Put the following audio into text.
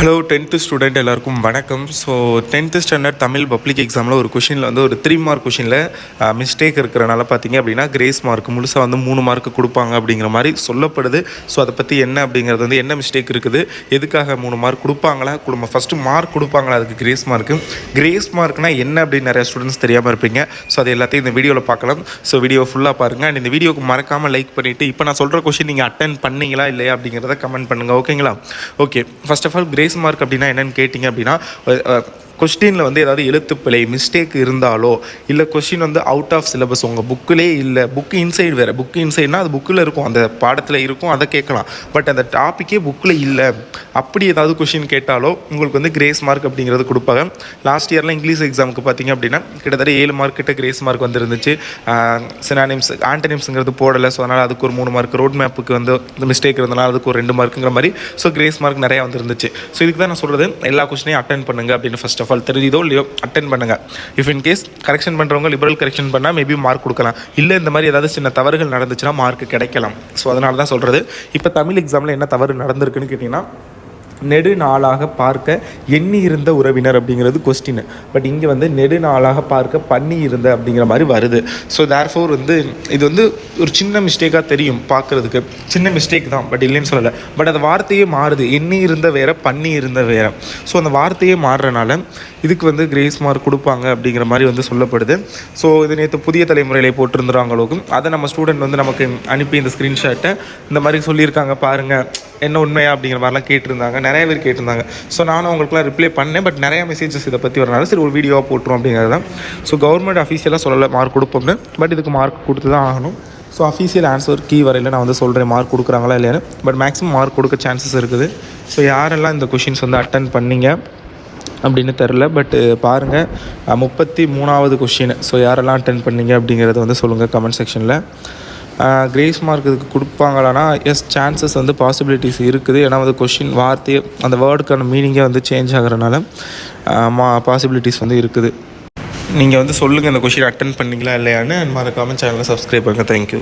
Hello tenth student எல்லாருக்கும் வணக்கம். So tenth standard Tamil public எக்ஸாமில் ஒரு கொஷினில் வந்து ஒரு த்ரீ மார்க் கொஷினில் மிஸ்டேக் இருக்கிறனால பார்த்தீங்க அப்படின்னா கிரேஸ் மார்க் முழுசாக வந்து மூணு மார்க் கொடுப்பாங்க அப்படிங்கிற மாதிரி சொல்லப்படுது. ஸோ அதை பற்றி என்ன அப்படிங்கிறது வந்து என்ன மிஸ்டேக் இருக்குது எதுக்காக மூணு மார்க் கொடுப்பாங்களா குடும்ப ஃபஸ்ட்டு மார்க் கொடுப்பாங்களா அதுக்கு கிரேஸ் மார்க்கு கிரேஸ் மார்க்னா என்ன அப்படின்னு நிறைய ஸ்டூடெண்ட்ஸ் தெரியாமல் இருப்பீங்க. ஸோ அது எல்லாத்தையும் இந்த வீடியோவில் பார்க்கலாம். ஸோ வீடியோ ஃபுல்லாக பாருங்கள் அண்ட் இந்த வீடியோக்கு மறக்காமல் லைக் பண்ணிவிட்டு இப்போ நான் சொல்கிற கொஷின் நீங்கள் அட்டன் பண்ணீங்களா இல்லையா அப்படிங்கிறத கமெண்ட் பண்ணுங்கள் ஓகேங்களா okay first of all grace mark அப்படின்னா என்னன்னு கேட்டிங்க அப்படின்னா கொஸ்டினில் வந்து ஏதாவது எழுத்துப்பிழை மிஸ்டேக் இருந்தாலோ இல்லை கொஸ்டின் வந்து அவுட் ஆஃப் சிலபஸ் உங்கள் புக்கிலே இல்லை புக்கு இன்சைடு வேறு புக்கு இன்சைட்னா அது புக்கில் இருக்கும் அந்த பாடத்தில் இருக்கும் அதை கேட்கலாம். பட் அந்த டாப்பிக்கே புக்கில் இல்லை அப்படி ஏதாவது கொஷின் கேட்டாலோ உங்களுக்கு வந்து கிரேஸ் மார்க் அப்படிங்கிறது கொடுப்பாங்க. லாஸ்ட் இயர்லாம் இங்கிலீஷ் எக்ஸாமுக்கு பார்த்தீங்க அப்படின்னா கிட்டத்தட்ட ஏழு மார்க் கிட்ட கிரேஸ் மார்க் வந்துருந்துச்சு. சினானிம்ஸ் ஆன்டனிம்ஸுங்கிறது போடலை ஸோ அதனால் அதுக்கு ஒரு மூணு மார்க் ரோட் மேப்புக்கு வந்து இந்த மிஸ்டேக் இருந்தனால அதுக்கு ஒரு ரெண்டு மார்க்குங்கிற மாதிரி ஸோ கிரேஸ் மார்க் நிறையா வந்துருந்துச்சு. ஸோ இதுக்கு தான் நான் சொல்கிறது எல்லா கொஸ்டினையும் அட்டன் பண்ணுங்க அப்படின்னு ஃபஸ்ட் ஆஃப் ஆல் தெரியுதோ இல்லையோ அட்டன் பண்ணுங்க. இஃப் இன் கேஸ் கரெக்ஷன் பண்ணுறவங்க லிபரல் கரெக்ஷன் பண்ணால் மேபி மார்க் கொடுக்கலாம். இல்லை இந்த மாதிரி ஏதாவது சின்ன தவறுகள் நடந்துச்சுன்னா மார்க் கிடைக்கலாம். ஸோ அதனால தான் சொல்கிறது இப்போ தமிழ் எக்ஸாமில் என்ன தவறு நடந்திருக்குன்னு கேட்டிங்கன்னா நெடு நாளாக பார்க்க எண்ணி இருந்த உறவினர் அப்படிங்கிறது கொஸ்டின் பட் இங்கே வந்து நெடு நாளாக பார்க்க பண்ணி இருந்த அப்படிங்கிற மாதிரி வருது. ஸோ தேர்ஃபோர் வந்து இது வந்து ஒரு சின்ன மிஸ்டேக்காக தெரியும் பார்க்குறதுக்கு. சின்ன மிஸ்டேக் தான் பட் இல்லைன்னு சொல்லலை. பட் அந்த வார்த்தையே மாறுது. எண்ணி இருந்த வேற பண்ணி இருந்த வேற. ஸோ அந்த வார்த்தையே மாறுறனால இதுக்கு வந்து கிரேஸ் மார்க் கொடுப்பாங்க அப்படிங்கிற மாதிரி வந்து சொல்லப்படுது. ஸோ இது நேற்று புதிய தலைமுறையிலே போட்டிருந்தாங்களோக்கும் அதை நம்ம ஸ்டூடெண்ட் வந்து நமக்கு அனுப்பி இந்த ஸ்க்ரீன்ஷாட்டை இந்த மாதிரி சொல்லியிருக்காங்க பாருங்கள் என்ன உண்மையா அப்படிங்கிற மாதிரிலாம் கேட்டிருந்தாங்க. நிறைய பேர் கேட்டிருந்தாங்க. ஸோ நானும் அவங்களுக்குலாம் ரிப்ளை பண்ணேன். பட் நிறைய மெசேஜஸ் இதை பற்றி வரனால சரி ஒரு வீடியோவாக போட்டுரும் அப்படிங்கிறது தான். ஸோ கவர்மெண்ட் அஃபீஷியலாக சொல்லலை மார்க் கொடுப்போம்னு. பட் இதுக்கு மார்க் கொடுத்து தான் ஆகணும். ஸோ அஃபீஷியல் ஆன்சர் கீ வரையில் நான் வந்து சொல்கிறேன் மார்க் கொடுக்குறாங்களா இல்லையான்னு. பட் மேக்ஸிமம் மார்க் கொடுக்க சான்சஸ் இருக்குது. ஸோ யாரெல்லாம் இந்த கொஷின்ஸ் வந்து அட்டன் பண்ணீங்க அப்படின்னு தெரில பட்டு பாருங்கள் முப்பத்தி மூணாவது கொஷின் ஸோ யாரெல்லாம் அட்டன் பண்ணீங்க அப்படிங்கிறத வந்து சொல்லுங்கள் கமெண்ட் செக்ஷனில் கிரேஸ் மார்க் இதுக்கு கொடுப்பாங்களான்னா எஸ் சான்சஸ் வந்து பாசிபிலிட்டிஸ் இருக்குது. ஏன்னா வந்து கொஷின் வார்த்தையே அந்த வேர்டுக்கான மீனிங்கே வந்து சேஞ்ச் ஆகிறனால மா பாசிபிலிட்டிஸ் வந்து இருக்குது. நீங்கள் வந்து சொல்லுங்கள் இந்த கொஷின் அட்டன் பண்ணீங்களா இல்லையான்னு மறக்காமல் சேனலை சப்ஸ்கிரைப் பண்ணுங்கள் தேங்க்யூ